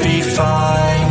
be fine.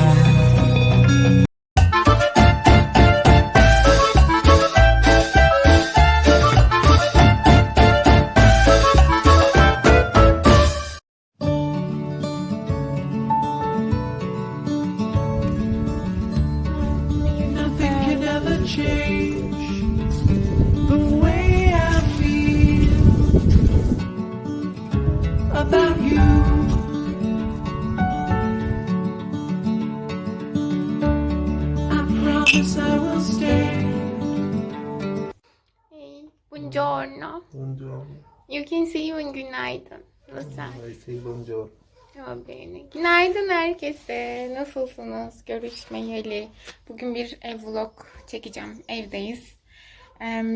Buongiorno. Buongiorno. You can see you günaydın. Nasıl? I say buongiorno. Tamam beni. Günaydın herkese. Nasılsınız? Görüşmeyeli. Bugün bir ev vlog çekeceğim. Evdeyiz.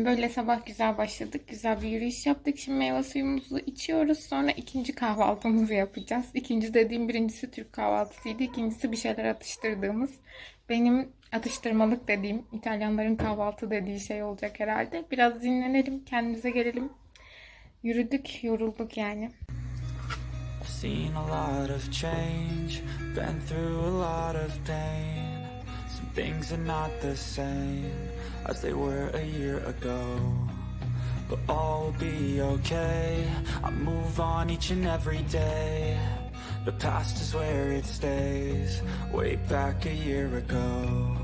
Böyle sabah güzel başladık. Güzel bir yürüyüş yaptık. Şimdi meyve suyumuzu içiyoruz. Sonra ikinci kahvaltımızı yapacağız. İkinci dediğim birincisi Türk kahvaltısıydı. İkincisi bir şeyler atıştırdığımız. Benim atıştırmalık dediğim, İtalyanların kahvaltı dediği şey olacak herhalde. Biraz dinlenelim, kendimize gelelim. Yürüdük, yorulduk yani. Seen a lot of change, been through a lot of pain. Some things are not the same as they were a year ago. But all will be okay. I move on each and every day. The past is where it stays, way back a year ago.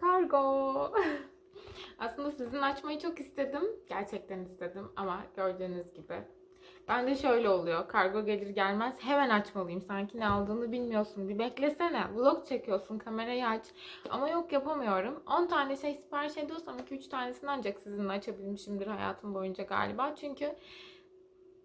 Kargo. Aslında sizin açmayı çok istedim. Gerçekten istedim ama gördüğünüz gibi. Ben de şöyle oluyor. Kargo gelir gelmez hemen açmalıyım. Sanki ne aldığını bilmiyorsun. Bir beklesene. Vlog çekiyorsun. Kamerayı aç. Ama yok yapamıyorum. 10 tane şey sipariş ediyorsam 2-3 tanesini ancak sizinle açabilmişimdir hayatım boyunca galiba. Çünkü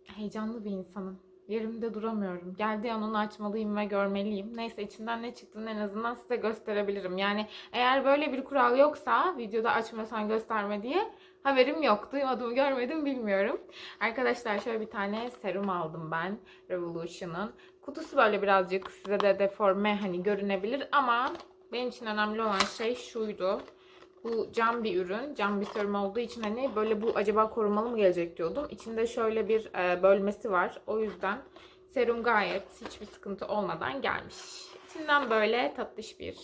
heyecanlı bir insanım. Yerimde duramıyorum. Geldiği an onu açmalıyım ve görmeliyim. Neyse içinden ne çıktığını en azından size gösterebilirim. Yani eğer böyle bir kural yoksa videoda açmasan gösterme diye haberim yok. Duymadım, görmedim bilmiyorum. Arkadaşlar şöyle bir tane serum aldım ben. Revolution'ın. Kutusu böyle birazcık size de deforme hani görünebilir ama benim için önemli olan şey şuydu. Bu cam bir ürün. Cam bir serum olduğu için hani böyle bu acaba korumalı mı gelecek diyordum. İçinde şöyle bir e, bölmesi var. O yüzden serum gayet hiçbir sıkıntı olmadan gelmiş. İçinden böyle tatlış bir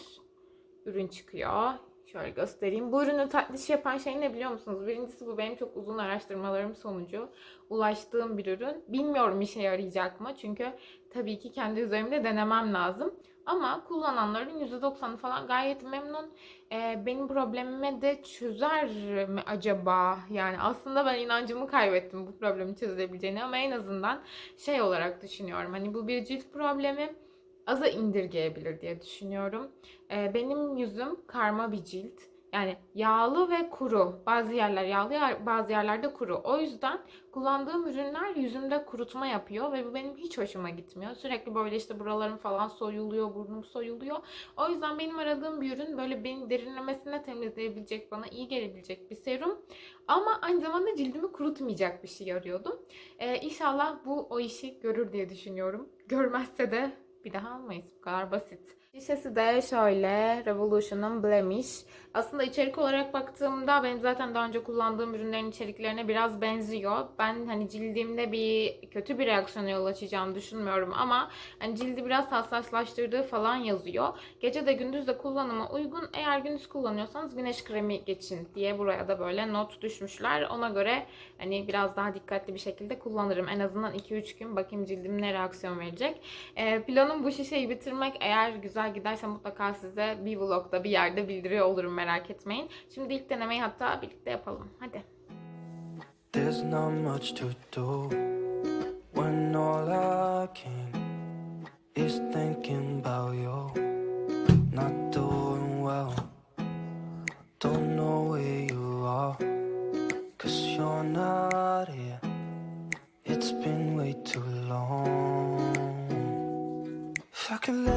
ürün çıkıyor. Şöyle göstereyim. Bu ürünü tatlış yapan şey ne biliyor musunuz? Birincisi bu benim çok uzun araştırmalarım sonucu ulaştığım bir ürün. Bilmiyorum işe yarayacak mı? Çünkü tabii ki kendi üzerimde denemem lazım. Ama kullananların %90'ı falan gayet memnun. Ee, benim problemime de çözer mi acaba? Yani aslında ben inancımı kaybettim bu problemi çözebileceğini ama en azından şey olarak düşünüyorum. Hani bu bir cilt problemi aza indirgeyebilir diye düşünüyorum. Ee, benim yüzüm karma bir cilt. Yani yağlı ve kuru. Bazı yerler yağlı, bazı yerlerde kuru. O yüzden kullandığım ürünler yüzümde kurutma yapıyor ve bu benim hiç hoşuma gitmiyor. Sürekli böyle işte buralarım falan soyuluyor, burnum soyuluyor. O yüzden benim aradığım bir ürün böyle beni derinlemesine temizleyebilecek, bana iyi gelebilecek bir serum. Ama aynı zamanda cildimi kurutmayacak bir şey arıyordum. Ee, inşallah bu o işi görür diye düşünüyorum. Görmezse de bir daha almayız. Bu kadar basit. Şişesi de şöyle Revolution'un Blemish. Aslında içerik olarak baktığımda benim zaten daha önce kullandığım ürünlerin içeriklerine biraz benziyor. Ben hani cildimde bir kötü bir reaksiyona yol açacağını düşünmüyorum ama hani cildi biraz hassaslaştırdığı falan yazıyor. Gece de gündüz de kullanıma uygun. Eğer gündüz kullanıyorsanız güneş kremi geçin diye buraya da böyle not düşmüşler. Ona göre hani biraz daha dikkatli bir şekilde kullanırım. En azından 2-3 gün bakayım cildim ne reaksiyon verecek. Ee, planım bu şişeyi bitirmek. Eğer güzel giderse mutlaka size bir vlogda bir yerde bildiriyor olurum merak etmeyin. Şimdi ilk denemeyi hatta birlikte yapalım. Hadi. There's not much to do when all I can is thinking about you. Not doing well, don't know where you are, cause you're not here. It's been way too long. If I could lay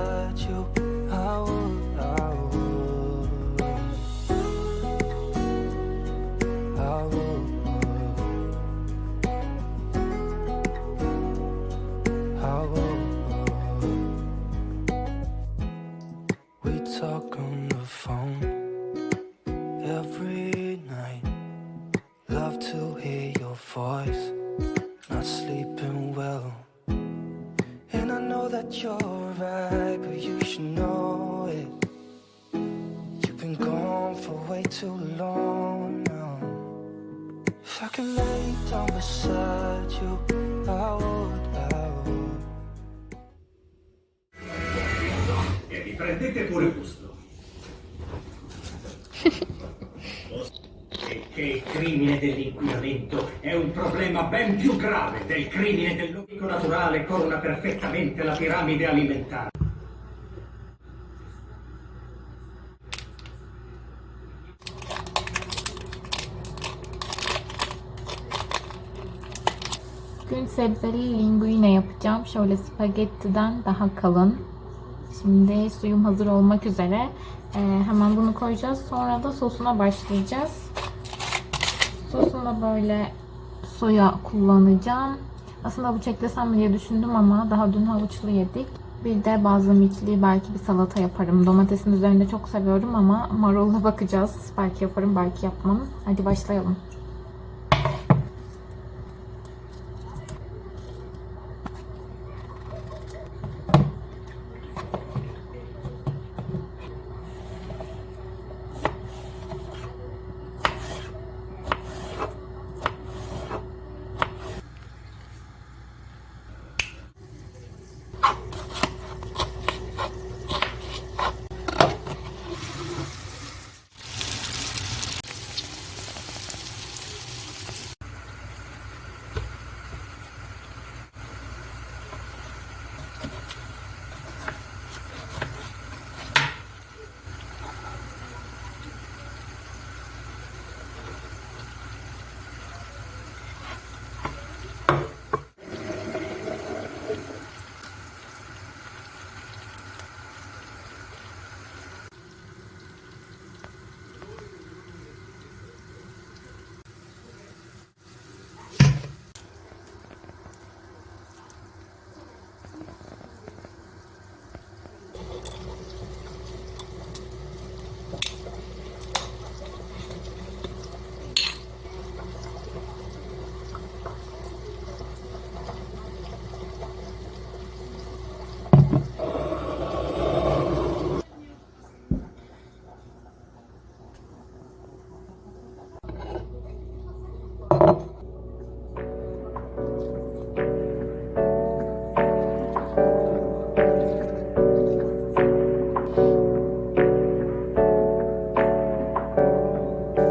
prendete pure gusto. E che il crimine dell'inquinamento è un problema ben più grave del crimine dell'unico naturale corona perfettamente la piramide alimentare. Gün sebzeli linguine yapacağım. Şöyle spagettiden daha kalın. Şimdi suyum hazır olmak üzere. Ee, hemen bunu koyacağız. Sonra da sosuna başlayacağız. Sosunda böyle soya kullanacağım. Aslında havuç eklesem mi diye düşündüm ama daha dün havuçlu yedik. Bir de bazlamitli belki bir salata yaparım. Domatesin üzerinde çok seviyorum ama marulla bakacağız. Belki yaparım belki yapmam. Hadi başlayalım.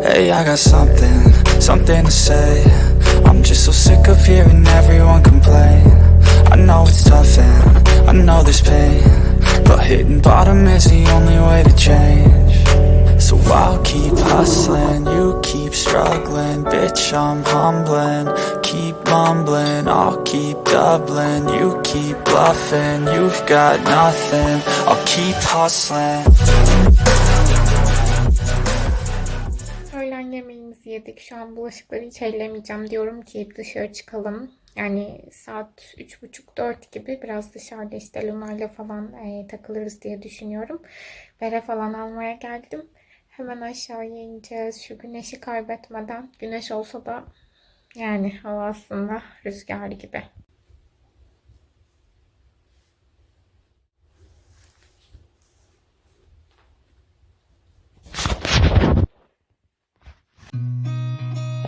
Hey, I got something, something to say. I'm just so sick of hearing everyone complain. I know there's pain, but hitting bottom is the only way to change. So I'll keep hustling, you keep struggling, bitch. I'm humbling, keep mumbling, I'll keep doubling, you keep bluffing. You've got nothing, I'll keep hustling. Yemeğimizi yedik. Şu an bulaşıkları hiç ellemeyeceğim. Diyorum ki dışarı çıkalım. Yani saat 3.30-4 gibi biraz dışarıda işte Luna'yla falan e, takılırız diye düşünüyorum. Bere falan almaya geldim. Hemen aşağıya ineceğiz. Şu güneşi kaybetmeden. Güneş olsa da yani hava aslında rüzgarlı gibi.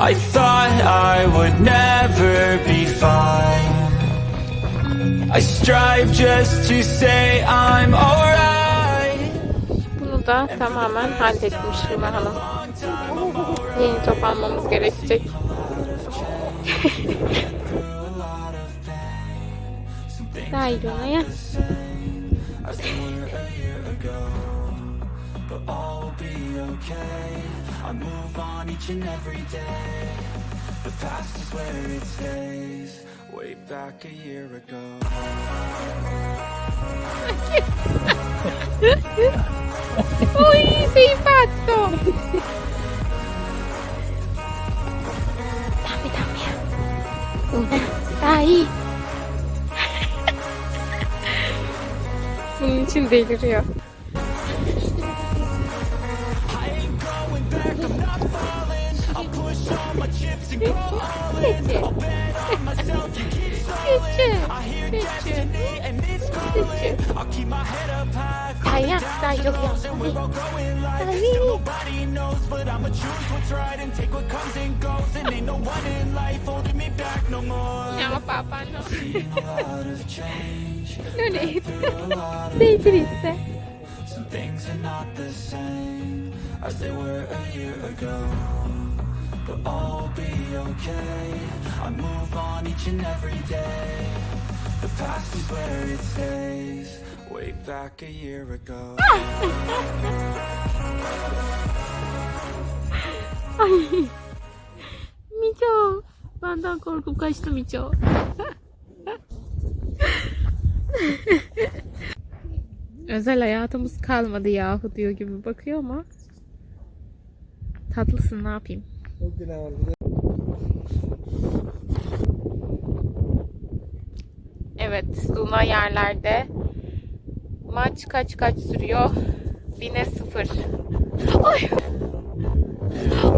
I thought I would never be fine. I strive just to say I'm alright. Bunu da tamamen halletmiş Luna Hanım. Yeni top almamız gerekecek. Daha iyi Luna'ya. As they were a year ago, but all will be okay. I move each and every day. The past is where it stays, way back a year ago. Uy, sei pazzo! Dammi, dammi. Una, dai. Bunun için deliriyor. back, I'm not falling. I'll push all my chips and go all in. I'll bet on myself You keep stalling. I hear destiny and it's calling. I'll keep my head up high. 다이야, 나 여기 왔어. We're all going live. Nobody knows, but I'ma choose what's right and take what comes and goes. And ain't no one in life holding me back no more. 야, 빠빠, 너. 눈이. 세이지 있어. Some things are not the same. As they were a year ago. But all be okay. I move on each and every day. The past is where it stays, way back a year ago. Ay. Mico. Benden korkup kaçtı Mico. Özel hayatımız kalmadı yahu diyor gibi bakıyor ama tatlısın ne yapayım. Evet Luna yerlerde maç kaç kaç sürüyor? Bine sıfır. Ay.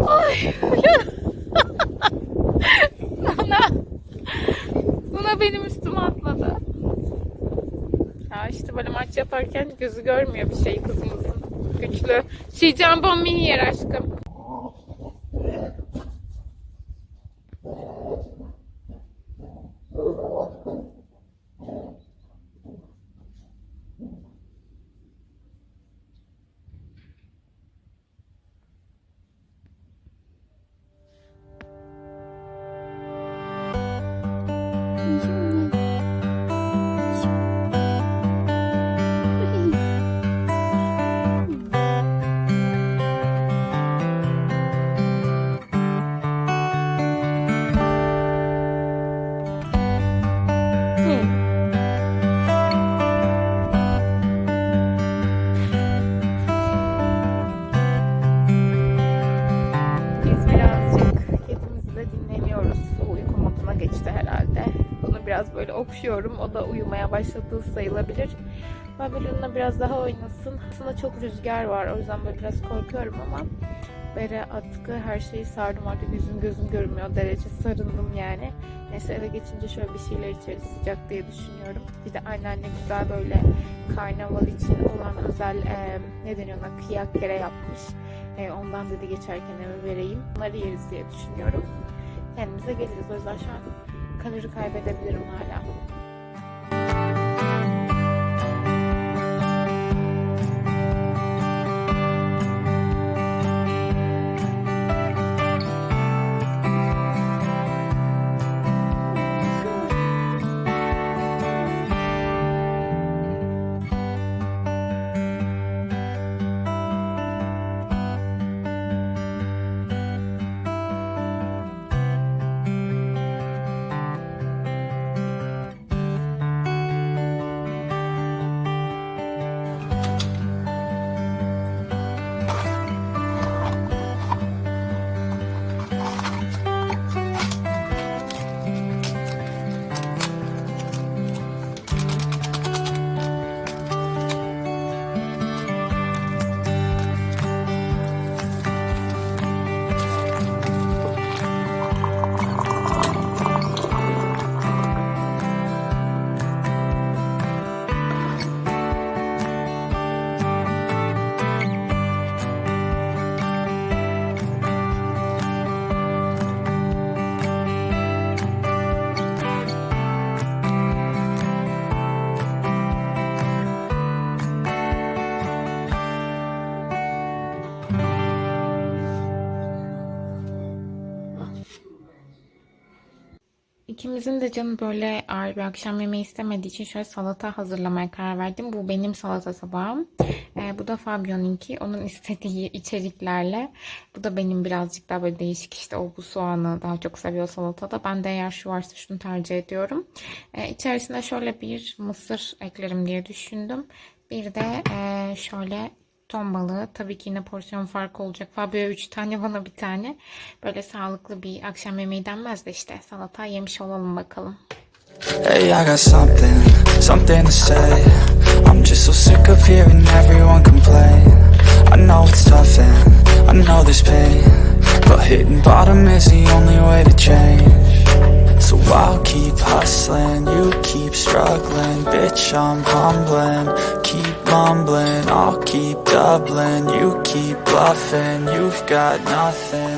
Ay. Luna. Luna benim üstüme atladı. Ya işte böyle maç yaparken gözü görmüyor bir şey kızımızın. Güçlü. Şey jambon mini yer aşkım. Okşuyorum. O da uyumaya başladığı sayılabilir. Onunla biraz daha oynasın. Aslında çok rüzgar var. O yüzden böyle biraz korkuyorum ama bere, atkı her şeyi sardım artık yüzüm gözüm görmüyor derece sarındım yani. Neyse eve geçince şöyle bir şeyler içeriz sıcak diye düşünüyorum. Bir de anneanne güzel böyle karnaval için olan özel e, ne deniyor kıyak kere yapmış. E, ondan dedi geçerken eve vereyim. Bunları yeriz diye düşünüyorum. Kendimize geliriz o yüzden şu an kalori kaybedebilirim hala. İkimizin de canı böyle ağır bir akşam yemeği istemediği için şöyle salata hazırlamaya karar verdim. Bu benim salata tabağım. Ee, bu da Fabio'nunki. Onun istediği içeriklerle. Bu da benim birazcık daha böyle değişik işte o bu soğanı daha çok seviyor salatada. Ben de eğer şu varsa şunu tercih ediyorum. Ee, içerisine şöyle bir mısır eklerim diye düşündüm. Bir de e, şöyle ton balığı. Tabii ki yine porsiyon farkı olacak. Fabio 3 tane bana bir tane. Böyle sağlıklı bir akşam yemeği denmez de işte salata yemiş olalım bakalım. Hey, I got something, something to say. I'm just so sick of hearing everyone complain. I know it's tough and I know there's pain, but hitting bottom is the only way to change. So I'll keep hustling, you keep struggling, bitch. I'm humbling, keep mumbling, I'll keep doubling, you keep bluffing. You've got nothing,